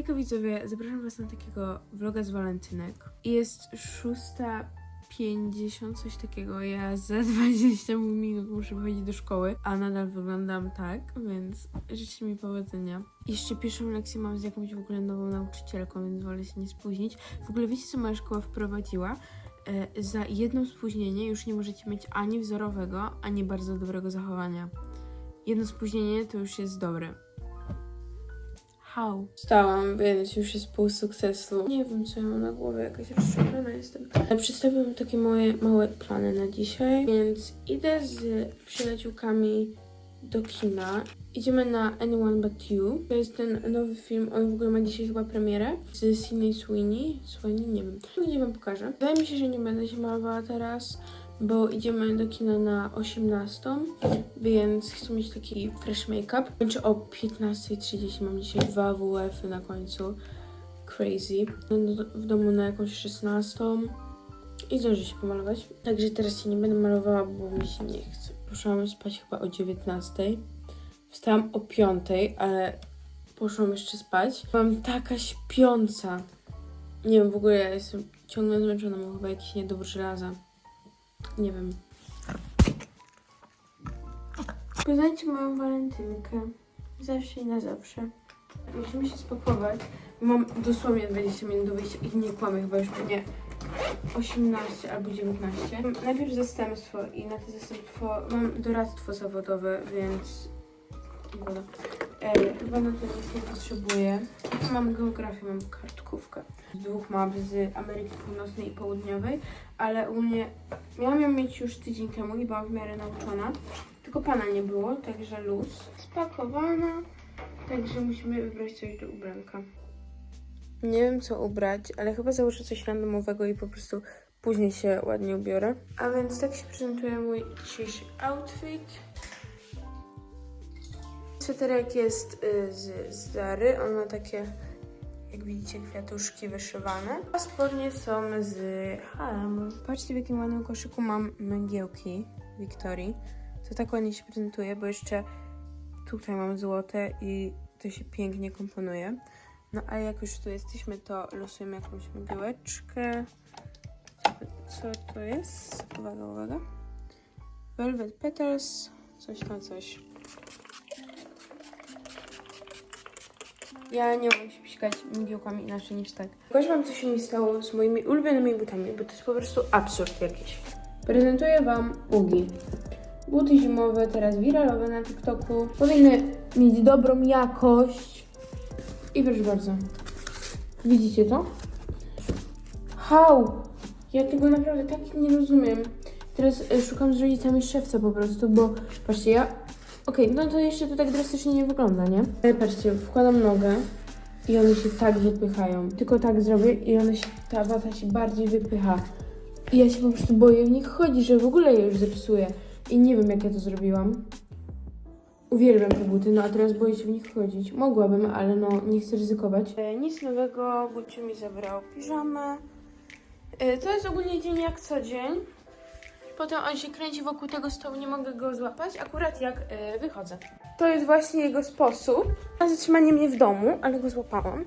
Hejka widzowie, zapraszam was na takiego vloga z walentynek. Jest 6.50, coś takiego. Ja za 20 minut muszę wychodzić do szkoły, a nadal wyglądam tak, więc życzcie mi powodzenia. Jeszcze pierwszą lekcję mam z jakąś w ogóle nową nauczycielką, więc wolę się nie spóźnić. W ogóle wiecie, co moja szkoła wprowadziła? E, za jedno spóźnienie już nie możecie mieć ani wzorowego, ani bardzo dobrego zachowania. Jedno spóźnienie to już jest dobre. How? Stałam, więc już jest pół sukcesu. Nie wiem, co ja mam na głowie, jakaś rozczarowana jestem. Ale Przedstawiam takie moje małe plany na dzisiaj, więc idę z przyjaciółkami do kina. Idziemy na Anyone But You. To jest ten nowy film, on w ogóle ma dzisiaj chyba premierę. Z Sydney Sweeney. Sweeney, nie wiem. Nie wam pokażę. Wydaje mi się, że nie będę się malowała teraz, bo idziemy do kina na 18, więc chcę mieć taki fresh make-up. Kończę o 15.30, mam dzisiaj dwa WF-y na końcu. Crazy. Będę do- w domu na jakąś 16 i zdążę się pomalować. Także teraz się nie będę malowała, bo mi się nie chce. Poszłam spać chyba o 19. Wstałam o 5, ale poszłam jeszcze spać. Byłam taka śpiąca. Nie wiem, w ogóle ja jestem ciągle zmęczona, mam chyba jakiś niedobór żelaza. Nie wiem. Poznajcie moją walentynkę. Zawsze i na zawsze. Musimy się spakować. Mam dosłownie 20 minut do wyjścia i nie kłamie, chyba już pewnie 18 albo 19. Najpierw zastępstwo i na to zastępstwo mam doradztwo zawodowe, więc Dobra. E, chyba na to nic nie potrzebuję. Mam geografię, mam kartkówkę. Z dwóch map z Ameryki Północnej i Południowej, ale u mnie miałam ją mieć już tydzień temu i byłam w miarę nauczona. Tylko pana nie było, także luz. Spakowana, także musimy wybrać coś do ubranka. Nie wiem co ubrać, ale chyba założę coś randomowego i po prostu później się ładnie ubiorę. A więc tak się prezentuje mój dzisiejszy outfit. Sweterek jest y, z Zary, on ma takie, jak widzicie, kwiatuszki wyszywane. A spodnie są z H&M. Patrzcie w jakim ładnym koszyku mam mgiełki Wiktorii. To tak ładnie się prezentuje, bo jeszcze tutaj mam złote i to się pięknie komponuje. No a jak już tu jesteśmy, to losujemy jakąś mgiełeczkę. Co to jest? Uwaga, uwaga. Velvet Petals, coś tam, coś. Ja nie umiem się psikać mgiełkami inaczej niż tak. Pokażę wam, co się mi stało z moimi ulubionymi butami, bo to jest po prostu absurd jakiś. Prezentuję wam Ugi. Buty zimowe, teraz wiralowe na TikToku. Powinny mieć dobrą jakość. I proszę bardzo. Widzicie to? How? Ja tego naprawdę tak nie rozumiem. Teraz e, szukam z rodzicami szewca po prostu, bo patrzcie, ja Okej, no to jeszcze to tak drastycznie nie wygląda, nie? Ale patrzcie, wkładam nogę i one się tak wypychają. Tylko tak zrobię i one się, ta wata się bardziej wypycha. I ja się po prostu boję w nich chodzić, że w ogóle je już zepsuję. I nie wiem, jak ja to zrobiłam. Uwielbiam te buty, no a teraz boję się w nich chodzić. Mogłabym, ale no nie chcę ryzykować. E, nic nowego, Guciu mi zabrał piżamę. E, to jest ogólnie dzień jak co dzień. Potem on się kręci wokół tego stołu, nie mogę go złapać, akurat jak y, wychodzę. To jest właśnie jego sposób na zatrzymanie mnie w domu, ale go złapałam.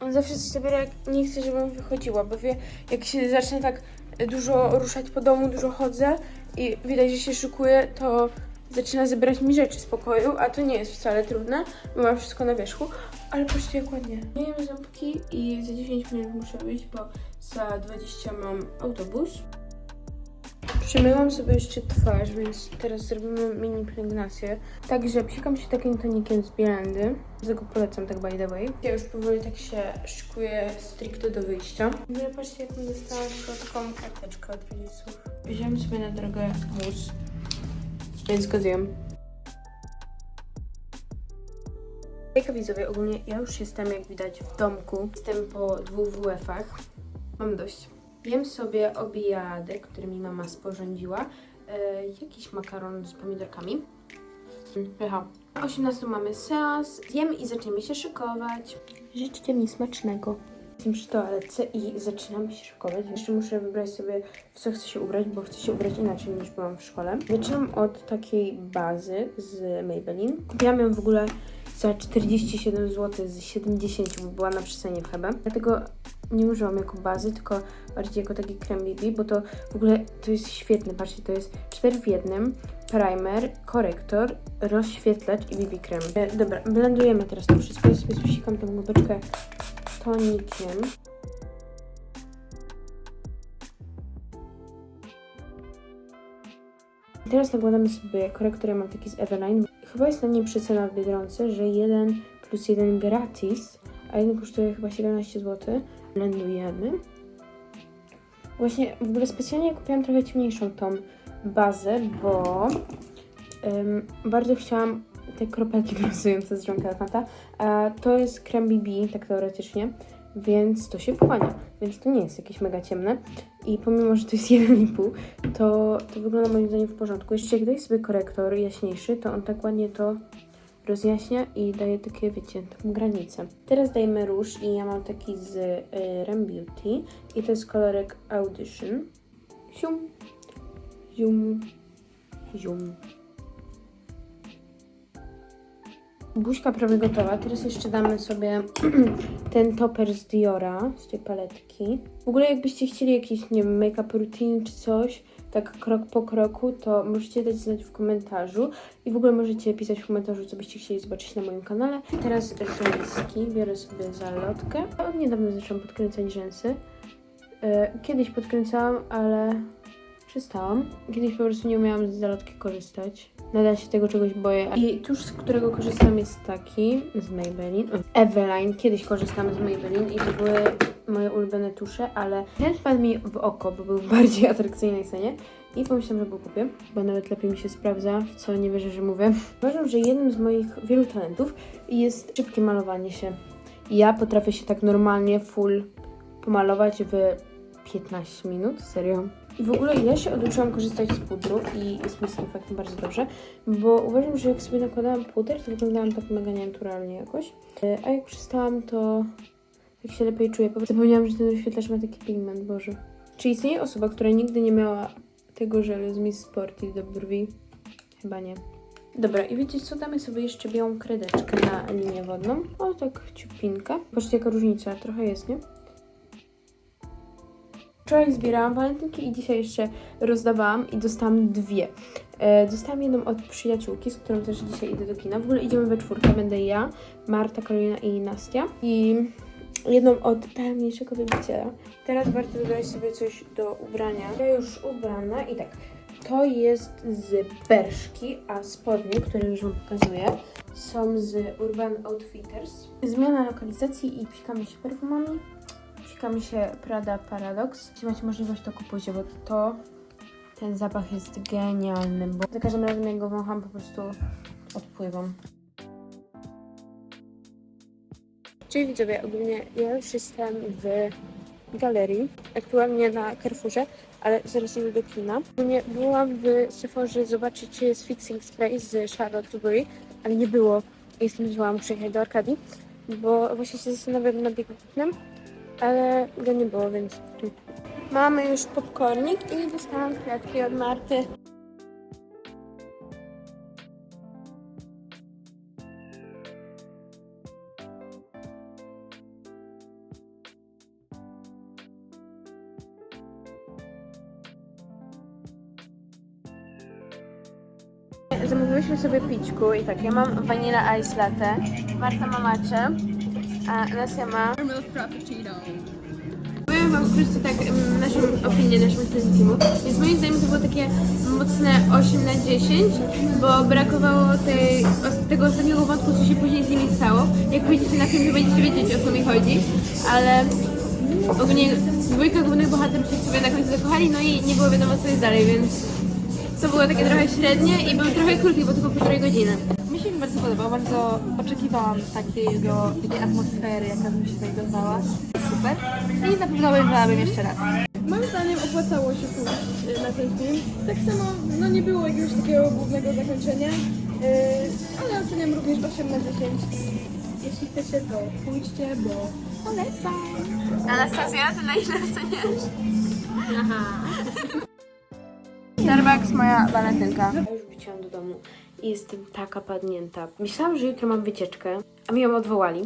On zawsze coś zabiera, jak nie chce, żebym wychodziła, bo wie, jak się zacznę tak dużo ruszać po domu, dużo chodzę i widać, że się szykuje, to zaczyna zabierać mi rzeczy z pokoju, a to nie jest wcale trudne, bo mam wszystko na wierzchu. Ale patrzcie jak ładnie. Myjemy ząbki i za 10 minut muszę wyjść, bo za 20 mam autobus. Przemyłam sobie jeszcze twarz, więc teraz zrobimy mini pielęgnację. Także psikam się takim tonikiem z Bielandy. Dlatego polecam tak by the way. Ja już powoli tak się szykuję stricte do wyjścia. W ogóle patrzcie jak mi dostałam taką karteczkę od rodziców. Wziąłem sobie na drogę mus, więc go zjem. Hejka widzowie, ogólnie ja już jestem jak widać w domku. Jestem po dwóch WF-ach. Mam dość. Jem sobie obiadek, który mi mama sporządziła. E, jakiś makaron z pomidorkami. Pycha. O 18 mamy seans. Jem i zaczniemy się szykować. Życzcie mi smacznego. Jestem przy toalece i zaczynam się szykować. Jeszcze muszę wybrać sobie, w co chcę się ubrać, bo chcę się ubrać inaczej niż byłam w szkole. Zaczynam od takiej bazy z Maybelline. Kupiłam ją w ogóle za 47 zł z 70, bo była na przecenie w Hebe. Dlatego nie użyłam jako bazy, tylko bardziej jako taki krem BB, bo to w ogóle to jest świetne. Patrzcie, to jest 4 w jednym. Primer, korektor, rozświetlacz i BB krem. E, dobra, blendujemy teraz to wszystko. Ja sobie spsikam tą główeczkę tonikiem. Teraz nakładamy sobie korektor, ja mam taki z Eveline. Chyba jest na niej przecena w Biedronce, że 1 plus 1 gratis, a jeden kosztuje chyba 17 zł. Blendujemy. Właśnie w ogóle specjalnie kupiłam trochę ciemniejszą tą bazę, bo bardzo chciałam te kropelki brązujące z Żonka Elefanta, a to jest krem BB, tak teoretycznie, więc to się wchłania, więc to nie jest jakieś mega ciemne i pomimo, że to jest 1,5, to, to wygląda moim zdaniem w porządku. Jeszcze jak daję sobie korektor jaśniejszy, to on tak ładnie to rozjaśnia i daje takie, wiecie, taką granicę. Teraz dajemy róż i ja mam taki z y, Rem Beauty i to jest kolorek Audition. Zium, zium, zium. Buźka prawie gotowa. Teraz jeszcze damy sobie ten topper z Diora, z tej paletki. W ogóle jakbyście chcieli jakiś, nie wiem, make-up routine czy coś, tak krok po kroku, to możecie dać znać w komentarzu. I w ogóle możecie pisać w komentarzu, co byście chcieli zobaczyć na moim kanale. Teraz rzęski. Biorę sobie zalotkę. Od niedawna zaczęłam podkręcać rzęsy. E, Kiedyś podkręcałam, ale przestałam. Kiedyś po prostu nie umiałam z zalotki korzystać. Nadal się tego czegoś boję. I tusz, z którego korzystam jest taki z Maybelline. Eveline. Kiedyś korzystamy z Maybelline i to były moje ulubione tusze, ale ten wpadł mi w oko, bo był w bardziej atrakcyjnej cenie. I pomyślałam, że go kupię, bo nawet lepiej mi się sprawdza, co nie wierzę, że mówię. Uważam, że jednym z moich wielu talentów jest szybkie malowanie się. Ja potrafię się tak normalnie, full pomalować w 15 minut, serio. I w ogóle ja się oduczyłam korzystać z pudru i jest mi z tym faktem bardzo dobrze, bo uważam, że jak sobie nakładałam puder, to wyglądałam tak mega nienaturalnie jakoś. E, A jak przestałam, to tak się lepiej czuję. Zapomniałam, że ten wyświetlacz ma taki pigment, Boże. Czy istnieje osoba, która nigdy nie miała tego żelu z Miss Sporty do brwi? Chyba nie. Dobra, i wiecie co? Damy sobie jeszcze białą kredeczkę na linię wodną. O, tak ciupinka. Patrzcie, jaka różnica. Trochę jest, nie? Wczoraj zbierałam walentynki i dzisiaj jeszcze rozdawałam i dostałam dwie. E, dostałam jedną od przyjaciółki, z którą też dzisiaj idę do kina. W ogóle idziemy we czwórkę. Będę ja, Marta, Karolina i Nastia. I jedną od tajemniczego wybiciela. Teraz warto wybrać sobie coś do ubrania. Ja już ubrana i tak. To jest z Berszki, a spodnie, które już Wam pokazuję, są z Urban Outfitters. Zmiana lokalizacji i psikamy się perfumami. Psikamy się Prada Paradox. Jeśli macie możliwość, to kupujcie, bo to ten zapach jest genialny, bo za każdym razem jak go wącham, po prostu odpływam. Czyli widzowie, ogólnie ja już jestem w galerii, aktualnie na Carrefourze, ale zaraz idę do kina. Ogólnie byłam w Sephorze zobaczyć, czy jest fixing spray z Charlotte Tilbury, ale nie było. I stwierdziłam, muszę jechać do Arkadii, bo właśnie się zastanawiam nad jego kupnem, ale go nie było, więc... Mamy już popcornik i dostałam kwiatki od Marty. Zamówiliśmy sobie pićku i tak, ja mam vanilla ice latte, Marta ma matcha, a ma... Powiem wam prostu tak em, naszą opinię, naszą oceny filmu. Więc moim zdaniem to było takie mocne 8 na 10, bo brakowało tej, tego ostatniego wątku, co się później z nimi stało. Jak pójdziecie na film, to będziecie wiedzieć o co mi chodzi, ale ogólnie dwójka głównych bohaterów się sobie na końcu zakochali, no i nie było wiadomo co jest dalej, więc to było takie trochę średnie i był trochę krótki, bo tylko półtorej godziny. Mi się bardzo podobał, bardzo oczekiwałam takiego, takiej atmosfery, jaka bym się tutaj doznała. Super. I na pewno obejrzałabym jeszcze raz. Moim zdaniem opłacało się pójść y, na ten film. Tak samo, no nie było jakiegoś takiego głównego zakończenia, y, ale oceniam również 8 na 10. Jeśli chcecie, to pójdźcie, bo polecam. Anastazja, ty na ile oceniasz? Aha. Starbucks, moja walentynka. Ja już wróciłam do domu i jestem taka padnięta. Myślałam, że jutro mam wycieczkę, a mi ją odwołali.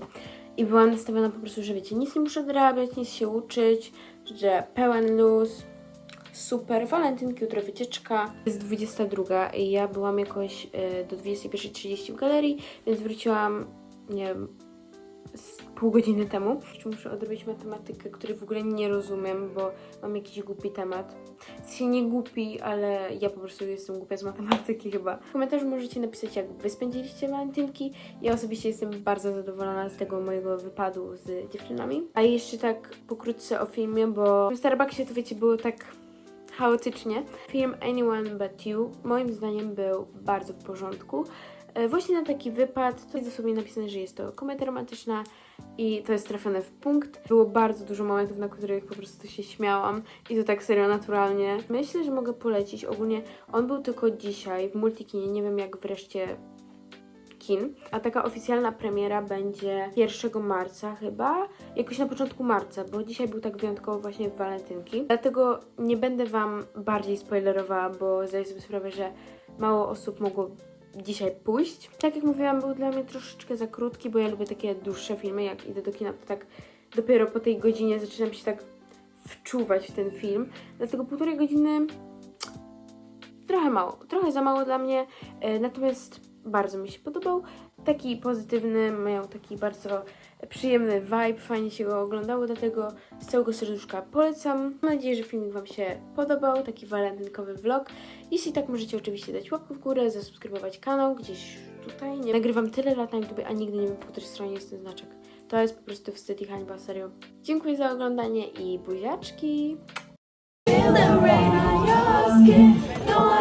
I byłam nastawiona po prostu, że wiecie, nic nie muszę dorabiać, nic się uczyć, że pełen luz. Super, walentynki, jutro wycieczka. Jest 22 i ja byłam jakoś e, do 21.30 w galerii, więc wróciłam, nie wiem, z pół godziny temu. Muszę odrobić matematykę, której w ogóle nie rozumiem, bo mam jakiś głupi temat. Sensie nie głupi, ale ja po prostu jestem głupia z matematyki chyba. W komentarzu możecie napisać, jak wy spędziliście walentynki. Ja osobiście jestem bardzo zadowolona z tego mojego wypadu z dziewczynami. A jeszcze tak pokrótce o filmie, bo w Starbucksie to wiecie, było tak chaotycznie. Film Anyone But You moim zdaniem był bardzo w porządku. E, Właśnie na taki wypad, to jest dosłownie napisane, że jest to komedia romantyczna i to jest trafione w punkt. Było bardzo dużo momentów, na których po prostu się śmiałam i to tak serio naturalnie. Myślę, że mogę polecić. Ogólnie on był tylko dzisiaj w Multikinie, nie wiem jak wreszcie kin, a taka oficjalna premiera będzie 1 marca chyba, jakoś na początku marca, bo dzisiaj był tak wyjątkowo właśnie w walentynki. Dlatego nie będę Wam bardziej spoilerowała, bo zdaję sobie sprawę, że mało osób mogło dzisiaj pójść. Tak jak mówiłam, był dla mnie troszeczkę za krótki, bo ja lubię takie dłuższe filmy, jak idę do kina, to tak dopiero po tej godzinie zaczynam się tak wczuwać w ten film. Dlatego półtorej godziny trochę mało, trochę za mało dla mnie, e, natomiast bardzo mi się podobał. Taki pozytywny, miał taki bardzo przyjemny vibe, fajnie się go oglądało, dlatego z całego serduszka polecam. Mam nadzieję, że filmik Wam się podobał, taki walentynkowy vlog. Jeśli tak, możecie oczywiście dać łapkę w górę, zasubskrybować kanał gdzieś tutaj. Nie nagrywam tyle lat na YouTube, a nigdy nie wiem, po której stronie jest ten znaczek. To jest po prostu wstyd i hańba, serio. Dziękuję za oglądanie i buziaczki! Feel the rain on your skin. No